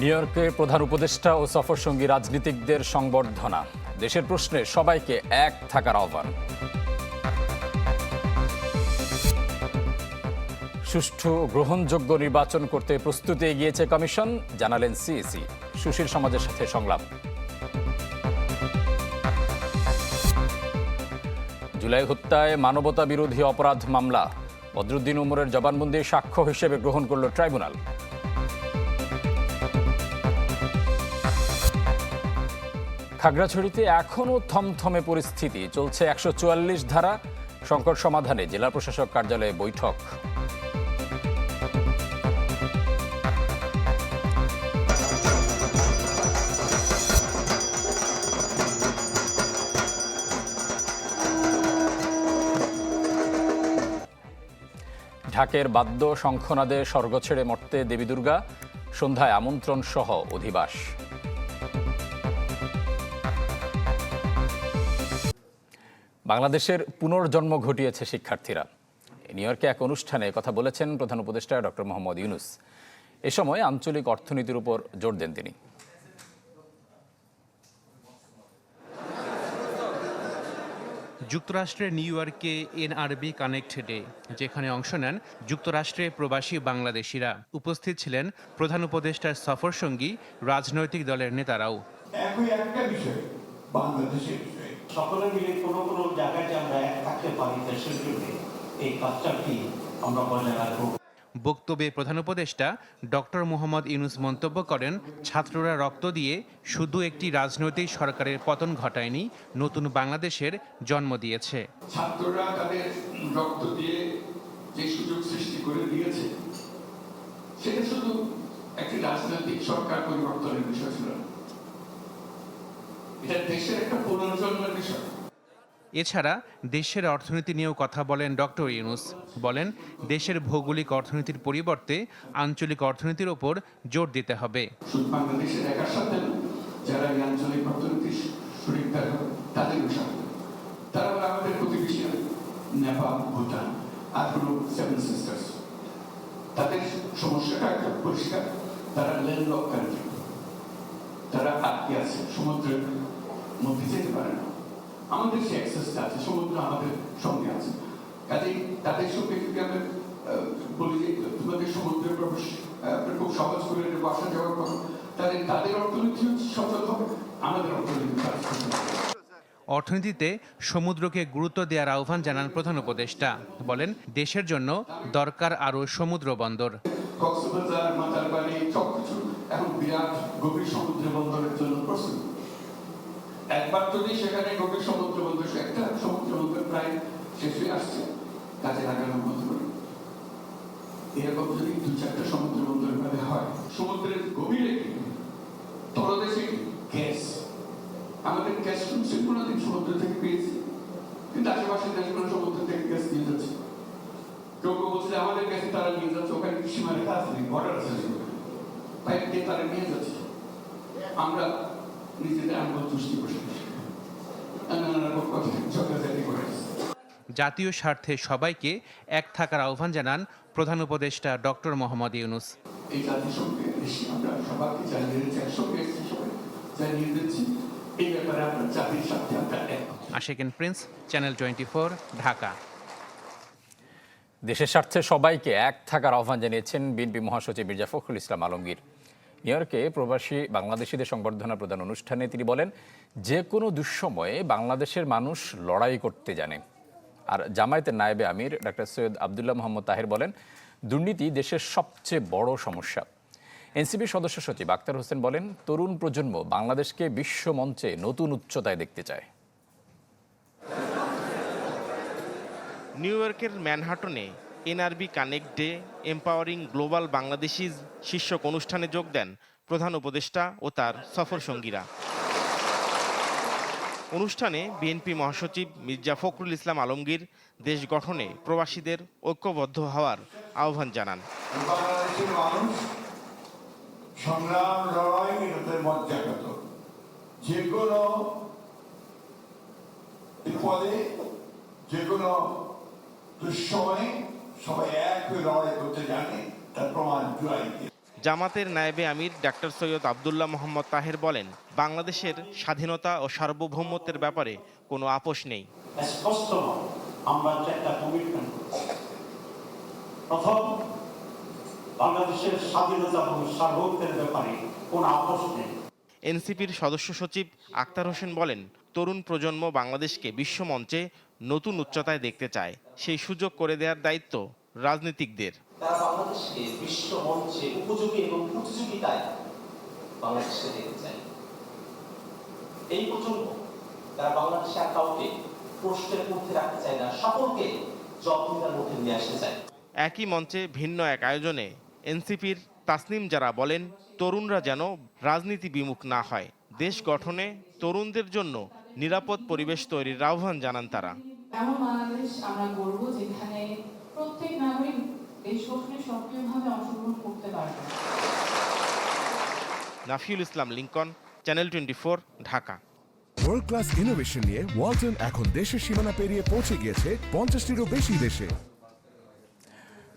New ইয়র্কে প্রধান উপদেষ্টা ও সফরসঙ্গী রাজনীতিকদের সংবর্ধনা। দেশের প্রশ্নে সবাইকে এক থাকার আহ্বান। সুষ্ঠু গ্রহণযোগ্য নির্বাচন করতে প্রস্তুতি এগিয়েছে কমিশন, জানালেন সিএসি সুশীল সমাজের সাথে সংলাপ। জুলাই হত্যায় মানবতা বিরোধী অপরাধ মামলা। বদরুদ্দিন উমরের জবানবন্দি সাক্ষ্য হিসেবে গ্রহণ করল ট্রাইব্যুনাল। খাগড়াছড়িতে এখনও থমথমে পরিস্থিতি। চলছে একশো চুয়াল্লিশ ধারা। সংকট সমাধানে জেলা প্রশাসক কার্যালয়ে বৈঠক। ঢাকের বাদ্য শঙ্খনাদে স্বর্গ ছেড়ে মর্তে দেবী দুর্গা সন্ধ্যায় আমন্ত্রণ সহ অধিবাস। বাংলাদেশের পুনর্জন্ম ঘটিয়েছে শিক্ষার্থীরা। নিউ ইয়র্কে এক অনুষ্ঠানে কথা বলেছেন প্রধান উপদেষ্টা ডক্টর মোহাম্মদ ইউনুস। এ সময় আঞ্চলিক অর্থনীতির উপর জোর দেন তিনি। যুক্তরাষ্ট্রের নিউ ইয়র্কে এনআরবি কানেক্ট ডে যেখানে অংশ নেন যুক্তরাষ্ট্রে প্রবাসী বাংলাদেশিরা। উপস্থিত ছিলেন প্রধান উপদেষ্টার সফর সঙ্গী রাজনৈতিক দলের নেতারাও। একই একটা বিষয় বাংলাদেশের সকলে মিলে কোনো কোনো জায়গায় যে আমরা এক থাকতে পারি দেশের জন্য এই কাজটাকে আমরা বজায় রাখব বক্তব্যে প্রধান উপদেষ্টা ডক্টর মোহাম্মদ ইউনুস মন্তব্য করেন ছাত্ররা রক্ত দিয়ে শুধু একটি রাজনৈতিক সরকারের পতন ঘটায়নি নতুন বাংলাদেশের জন্ম দিয়েছে ছাত্ররা তাদের রক্ত দিয়ে যে সুযোগ সৃষ্টি করে দিয়েছে সেটা শুধু একটি রাজনৈতিক সরকার পরিবর্তনের বিষয় ছিল না। এটা দেশের একটা পুনর্জন্মের বিষয়। এছাড়া দেশের অর্থনীতি নিয়েও কথা বলেন ডক্টর ইউনুস। বলেন দেশের ভৌগোলিক অর্থনীতির পরিবর্তে আঞ্চলিক অর্থনীতির ওপর জোর দিতে হবে। বাংলাদেশের একার সাথে যারা এই আঞ্চলিক অর্থনীতির শরীর তাদের তারা আমাদের প্রতিবেশী নেপাল ভুটান আর হলো সেভেন সিস্টার্স তাদের সমস্যাটা পরিষ্কার। তারা ল্যান্ডলক কান্ট্রি তারা আটকে আছে সমুদ্রের মধ্যে যেতে পারে না। আমাদের সে অ্যাক্সেসটা আছে সমুদ্র আমাদের সঙ্গে আছে। কাজেই তাদের সঙ্গে যদি আমরা বলি যে তোমাদের সমুদ্রে প্রবেশ খুব সহজ করে দেবো আসা যাওয়ার পর তাহলে তাদের অর্থনীতি সচল হবে আমাদের অর্থনীতি অর্থনীতিতে সমুদ্রকে গুরুত্ব দেওয়ার আহ্বান জানান প্রধান উপদেষ্টা। বলেন দেশের জন্য দরকার আরও সমুদ্র বন্দর। কক্সবাজার মাতারবাড়ি সবকিছু। এখন বিরাট গভীর সমুদ্র বন্দরের জন্য প্রস্তুত। একবার যদি সেখানে গভীর সমুদ্র বন্দর একটা সমুদ্র বন্দর প্রায় শেষ হয়ে আসছে, কাজে লাগানোর মতো করে। এরকম যদি দু চারটা সমুদ্র বন্দর ভাবে হয়, সমুদ্রের গভীরে কি? তলদেশে গ্যাস। আমাদের গ্যাস সেগুলো দিন সমুদ্র থেকে পেয়েছি। কিন্তু আশেপাশের দেশগুলো সমুদ্র থেকে গ্যাস নিয়ে যাচ্ছে। কেউ কেউ বলছে, আমাদের কাছে তারা নিয়ে যাচ্ছে, ওখানে সীমারেখা আছে? বর্ডার আছে? পাইপ দিয়ে তারা নিয়ে যাচ্ছে? আমরা নিজেদের আঙ্গুল তুষ্টি বসে নানা রকম কথা ঝগড়াঝাটি করে জাতীয় স্বার্থে সবাইকে এক থাকার আহ্বান জানান প্রধান উপদেষ্টা ডক্টর মোহাম্মদ ইউনুস। এই জাতিসংঘে এসে আমরা সবাইকে জানিয়ে দিচ্ছি একসঙ্গে এসেছি সবাই জানিয়ে দিচ্ছি এই ব্যাপারে আমরা জাতির স্বার্থে আমরা এক। Ashequen Prince channel twenty Dhaka. দেশের স্বার্থে সবাইকে এক থাকার আহ্বান জানিয়েছেন বিএনপি মহাসচিব মির্জা ফখরুল ইসলাম আলমগীর। নিউ ইয়র্কে প্রবাসী বাংলাদেশিদের সংবর্ধনা প্রদান অনুষ্ঠানে তিনি বলেন যে কোনো দুঃসময়ে বাংলাদেশের মানুষ লড়াই করতে জানে। আর জামায়াতের নায়েবে আমির ডাক্তার সৈয়দ আবদুল্লাহ মোহাম্মদ তাহের বলেন, দুর্নীতি দেশের সবচেয়ে বড় সমস্যা। এনসিপি সদস্য সচিব আক্তার হোসেন বলেন, তরুণ প্রজন্ম বাংলাদেশকে বিশ্ব মঞ্চে নতুন উচ্চতায় দেখতে চায়। নিউ ইয়র্কের ম্যানহাটনে NRB connect day, empowering global Bangladeshis শীর্ষক অনুষ্ঠানে যোগ দেন প্রধান উপদেষ্টা ও তার সফর সঙ্গীরা। অনুষ্ঠানে বিএনপি মহাসচিব মির্জা ফখরুল ইসলাম আলমগীর দেশ গঠনে প্রবাসীদের ঐক্যবদ্ধ হওয়ার আহ্বান জানান। সংগ্রাম, লড়াই যে কোনো যে কোনো দুঃসময়ে সবাই এক হয়ে লড়াই করতে জানে তার প্রমাণ জুড়াই জামাতের নায়েবে আমির ডাক্তার সৈয়দ আবদুল্লাহ মোহাম্মদ তাহের বলেন বাংলাদেশের স্বাধীনতা ও সার্বভৌমত্বের ব্যাপারে কোনো আপোষ নেই। স্পষ্ট আমরা একটা কমিটমেন্ট প্রথম বাংলাদেশের স্বাধীনতা এবং সার্বভৌমত্বের ব্যাপারে কোনো আপোষ নেই। এনসিপির সদস্য সচিব আক্তার হোসেন বলেন তরুণ প্রজন্ম বাংলাদেশকে বিশ্বমঞ্চে নতুন উচ্চতায় দেখতে চায়। সেই সুযোগ করে দেওয়ার দায়িত্ব রাজনীতিকদের। বাংলাদেশকে বিশ্ব মঞ্চে উপযোগী এবং প্রতিযোগিতায় বাংলাদেশকে দেখতে চায়। এই প্রজন্ম তারা বাংলাদেশে আর কাউকে প্রশ্নের মধ্যে রাখতে চায় না সকলকে জবাবদিহিতার মধ্যে নিয়ে আসতে চায়। একই মঞ্চে ভিন্ন এক আয়োজনে এনসিপির তাসনিম যারা বলেন তরুণরা যেন রাজনীতি বিমুখ না হয়। দেশ গঠনে তরুণদের জন্য নিরাপদ পরিবেশ তৈরির আহ্বান জানান তারা। এমন বাংলাদেশ আমরা গড়ব যেখানে প্রত্যেক নাগরিক দেশ গঠনে সক্রিয়ভাবে অংশগ্রহণ করতে পারবে। Nafiul Islam Lincoln channel twenty Dhaka. World class innovation নিয়ে ওয়ালটন এখন দেশের সীমানা পেরিয়ে পৌঁছে গিয়েছে পঞ্চাশটিরও বেশি দেশে।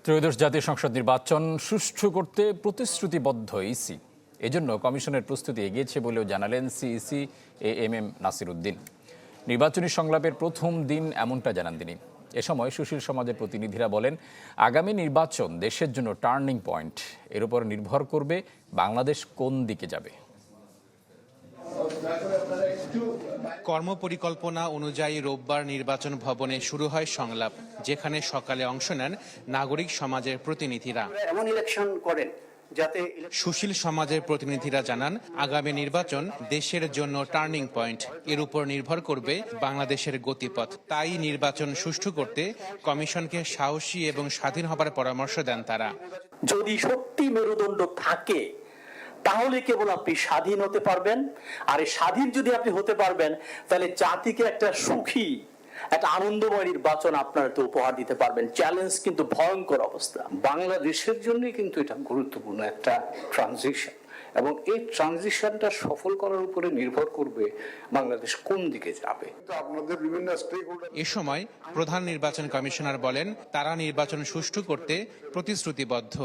ত্রয়োদশ জাতীয় সংসদ নির্বাচন সুষ্ঠু করতে প্রতিশ্রুতিবদ্ধ ইসি। এজন্য কমিশনের প্রস্তুতি এগিয়েছে বলেও জানালেন CEC A M M Nasir Uddin নির্বাচনী সংলাপের প্রথম দিন এমনটা জানান তিনি। এ সময় সুশীল সমাজের প্রতিনিধিরা বলেন আগামী নির্বাচন দেশের জন্য টার্নিং পয়েন্ট। এর উপর নির্ভর করবে বাংলাদেশ কোন দিকে যাবে। কর্মপরিকল্পনা অনুযায়ী রোববার নির্বাচন ভবনে শুরু হয় সংলাপ যেখানে সকালে অংশ নেন নাগরিক সমাজের প্রতিনিধিরা। এমন ইলেকশন করেন যাতে সুশীল সমাজের প্রতিনিধিরা জানান আগামী নির্বাচন দেশের জন্য টার্নিং পয়েন্ট। এর উপর নির্ভর করবে বাংলাদেশের গতিপথ। তাই নির্বাচন সুষ্ঠু করতে কমিশনকে সাহসী এবং স্বাধীন হবার পরামর্শ দেন তারা। যদি সত্যি মেরুদণ্ড থাকে তাহলে কেবল আপনি স্বাধীন হতে পারবেন। আর এই স্বাধীন যদি আপনি হতে পারবেন তাহলে জাতিকে একটা সুখী একটা আনন্দময় নির্বাচন আপনারা তো উপহার দিতে পারবেন। চ্যালেঞ্জ কিন্তু ভয়ঙ্কর অবস্থা। বাংলাদেশের জন্য কিন্তু এটা গুরুত্বপূর্ণ একটা ট্রানজিশন এবং এই ট্রানজিশনটা সফল করার উপরে নির্ভর করবে বাংলাদেশ কোন দিকে যাবে। আপনাদের বিভিন্ন স্টেক এ সময় প্রধান নির্বাচন কমিশনার বলেন তারা নির্বাচন সুষ্ঠু করতে প্রতিশ্রুতিবদ্ধ।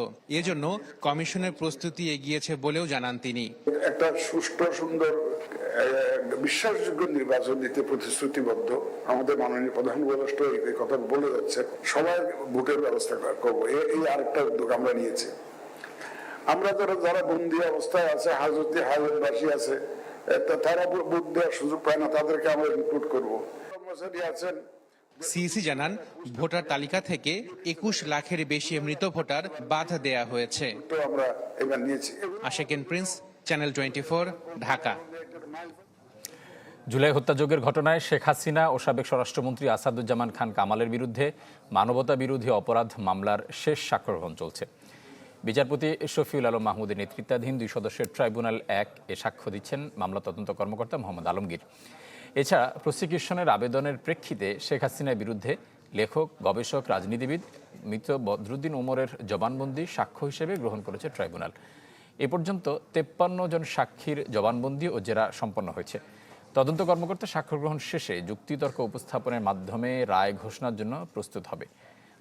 এজন্য কমিশনের প্রস্তুতি এগিয়েছে বলেও জানান তিনি। একটা সুষ্ঠু সুন্দর বিশ্বাসযোগ্য নির্বাচন দিতে প্রতিশ্রুতিবদ্ধ। আমাদের মাননীয় প্রধান উপদেষ্টা এই কথা বলে যাচ্ছে। সবাই ভোটের ব্যবস্থা করব। এই আরেকটা উদ্যোগ আমরা নিয়েছি। আমরা যারা যারা বন্দি অবস্থায় আছে হাজতে হাজতবাসী আছে তারা ভোট দেওয়ার সুযোগ পায় না তাদেরকে আমরা ইনক্লুড করব। কর্মচারী আছেন। সিইসি জানান ভোটার তালিকা থেকে একুশ লাখের বেশি মৃত ভোটার বাদ দেয়া হয়েছে। তো আমরা এবার নিয়েছি। Ashequen Prince channel twenty Dhaka. July হত্যাযজ্ঞের ঘটনায় শেখ হাসিনা ও সাবেক স্বরাষ্ট্রমন্ত্রী আসাদুজ্জামান খান কামালের বিরুদ্ধে মানবতা বিরোধী অপরাধ মামলার শেষ সাক্ষ্যগ্রহণ চলছে। বিচারপতি শফিউল আলম মাহমুদের নেতৃত্বাধীন দুই সদস্যের ট্রাইব্যুনাল এক এ সাক্ষ্য দিচ্ছেন মামলা তদন্ত কর্মকর্তা মোহাম্মদ আলমগীর। এছাড়া প্রসিকিউশনের আবেদনের প্রেক্ষিতে শেখ হাসিনার বিরুদ্ধে লেখক, গবেষক, রাজনীতিবিদ মৃত বদরুদ্দিন ওমরের জবানবন্দি সাক্ষ্য হিসেবে গ্রহণ করেছে ট্রাইব্যুনাল। এ পর্যন্ত তেপ্পান্ন জন সাক্ষীর জবানবন্দি ও জেরা সম্পন্ন হয়েছে। তদন্ত কর্মকর্তা সাক্ষ্য গ্রহণ শেষে যুক্তিতর্ক উপস্থাপনের মাধ্যমে রায় ঘোষণার জন্য প্রস্তুত হবে।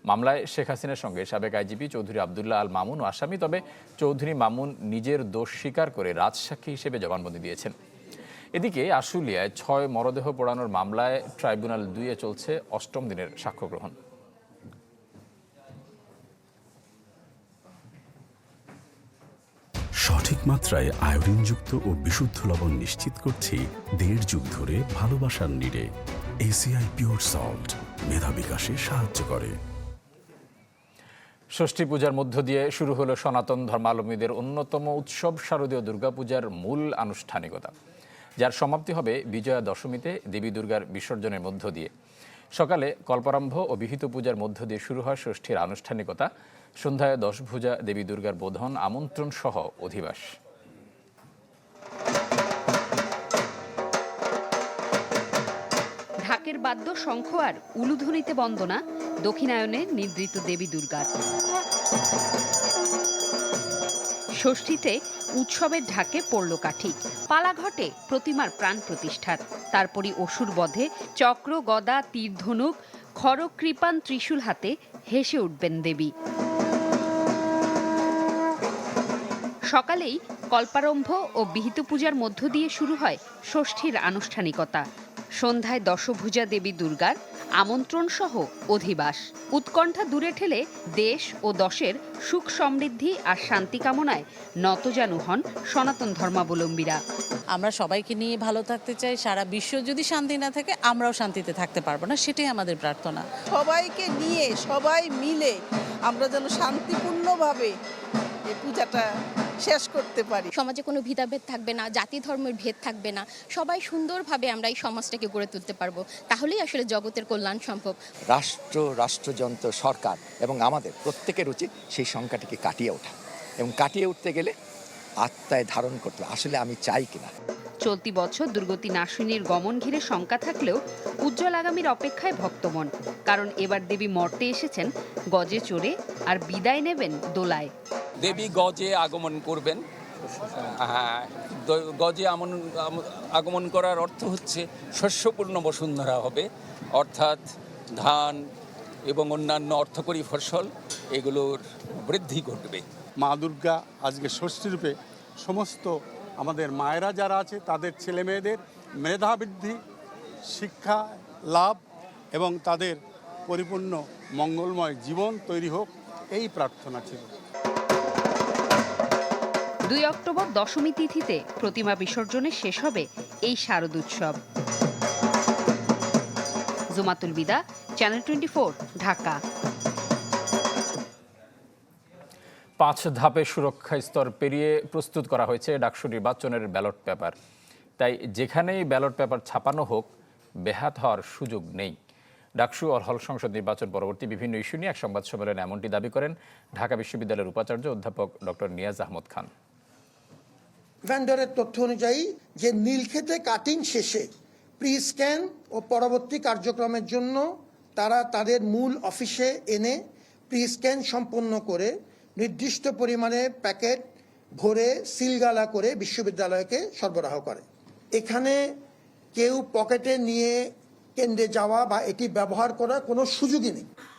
মামলায় শেখ হাসিনার সঙ্গে সাবেক আইজিপি চৌধুরী আবদুল্লাহ আল মামুন ও আসামি, তবে চৌধুরী মামুন নিজের দোষ স্বীকার করে রাজসাক্ষী হিসেবে জবানবন্দি দিয়েছেন। এদিকে আশুলিয়ায় ছয় মরদেহ পোড়ানোর মামলায় ট্রাইব্যুনাল দুইয়ে চলছে অষ্টম দিনের সাক্ষ্য গ্রহণ। মাত্রায় আয়োডিনযুক্ত ও বিশুদ্ধ লবণ নিশ্চিত করছি দেড় যুগ ধরে ভালোবাসার নিড়ে। এসিআই পিওর সল্ট মেধা বিকাশে সাহায্য করে। ষষ্ঠী পূজার মধ্য দিয়ে শুরু হলো সনাতন ধর্মালম্বীদের অন্যতম উৎসব শারদীয় দুর্গাপূজার মূল আনুষ্ঠানিকতা, যার সমাপ্তি হবে বিজয়া দশমীতে দেবী দুর্গার বিসর্জনের মধ্য দিয়ে। সকালে কল্পারম্ভ ও বিহিত পূজার মধ্য দিয়ে শুরু হয় ষষ্ঠীর আনুষ্ঠানিকতা। সন্ধ্যায় দশভুজা দেবী দুর্গার বোধন, আমন্ত্রণ সহ অধিবাস। ঢাকের বাদ্য শঙ্খ আর উলুধ্বনিতে বন্দনা, দক্ষিণায়নে নিদ্রিত দেবী দুর্গার। ষষ্ঠীতে উৎসবের ঢাকে পড়ল কাঠি। পালাঘটে প্রতিমার প্রাণ প্রতিষ্ঠার। তারপরই অসুর বধে চক্র, গদা, তীর ধনুক খড়গ কৃপান ত্রিশূল হাতে হেসে উঠবেন দেবী। সকালেই কল্পারম্ভ ও বিহিত পূজার মধ্য দিয়ে শুরু হয় ষষ্ঠীর আনুষ্ঠানিকতা। সন্ধ্যায় দশভুজা দেবী দুর্গার আমন্ত্রণ সহ অধিবাস। উৎকণ্ঠা দূরে ঠেলে দেশ ও দশের সুখ সমৃদ্ধি আর শান্তি কামনায় নতজানু হন সনাতন ধর্মাবলম্বীরা। আমরা সবাইকে নিয়ে ভালো থাকতে চাই। সারা বিশ্ব যদি শান্তি না থাকে আমরাও শান্তিতে থাকতে পারব না। সেটাই আমাদের প্রার্থনা। সবাইকে নিয়ে সবাই মিলে আমরা যেন শান্তিপূর্ণভাবে এই পূজাটা শেষ করতে পারি। সমাজে কোনো ভেদাভেদ থাকবে না জাতি ধর্মের ভেদ থাকবে না সবাই সুন্দরভাবে আমরা এই সমাজটাকে গড়ে তুলতে পারব। তাহলেই আসলে জগতের কল্যাণ সম্ভব। রাষ্ট্র রাষ্ট্রযন্ত্র সরকার এবং আমাদের প্রত্যেকের উচিত সেই সংখ্যাটিকে কাটিয়ে ওঠা এবং কাটিয়ে উঠতে গেলে আত্মায় ধারণ করতে আসলে আমি চাই কিনা। চলতি বছর দুর্গতি নাশিনীর গমন ঘিরে শঙ্কা থাকলেও উজ্জ্বল আগামীর অপেক্ষায় ভক্তমন কারণ এবার দেবী মর্তে এসেছেন গজে চড়ে আর বিদায় নেবেন দোলায়। দেবী গজে আগমন করবেন। হ্যাঁ, গজে আমন আগমন করার অর্থ হচ্ছে শস্যপূর্ণ বসুন্ধরা হবে। অর্থাৎ ধান এবং অন্যান্য অর্থকরী ফসল এগুলোর বৃদ্ধি ঘটবে। মা দুর্গা আজকে ষষ্ঠী রূপে সমস্ত আমাদের মায়েরা যারা আছে তাদের ছেলে মেয়েদের মেধাবৃদ্ধি শিক্ষা লাভ এবং তাদের পরিপূর্ণ মঙ্গলময় জীবন তৈরি হোক এই প্রার্থনা ছিল। দুই অক্টোবর দশমী তিথিতে প্রতিমা বিসর্জনে শেষ হবে এই শারদোৎসব জুমাতুল বিদা চ্যানেল টোয়েন্টি ঢাকা। পাঁচ ধাপে সুরক্ষা স্তর পেরিয়ে প্রস্তুত করা হয়েছে ডাকসু নির্বাচনের ব্যালট পেপার। তাই যেখানেই ব্যালট পেপার ছাপানো হোক বেহাত হওয়ার সুযোগ নেই। ডাকসু ও হল সংসদ নির্বাচন পরবর্তী বিভিন্ন ইস্যু নিয়ে এক সংবাদ সম্মেলনে এমনটি দাবি করেন ঢাকা বিশ্ববিদ্যালয়ের উপাচার্য অধ্যাপক ডক্টর নিয়াজ আহমদ খান। ভেন্ডরের তথ্য অনুযায়ী যে নীলক্ষেতে কাটিং শেষে প্রি স্ক্যান ও পরবর্তী কার্যক্রমের জন্য তারা তাদের মূল অফিসে এনে প্রি স্ক্যান সম্পন্ন করে নির্দিষ্ট পরিমাণে প্যাকেট ভরে সিলগালা করে বিশ্ববিদ্যালয়কে সরবরাহ করে। এখানে কেউ পকেটে নিয়ে কেন্দ্রে যাওয়া বা এটি ব্যবহার করার কোনো সুযোগই নেই।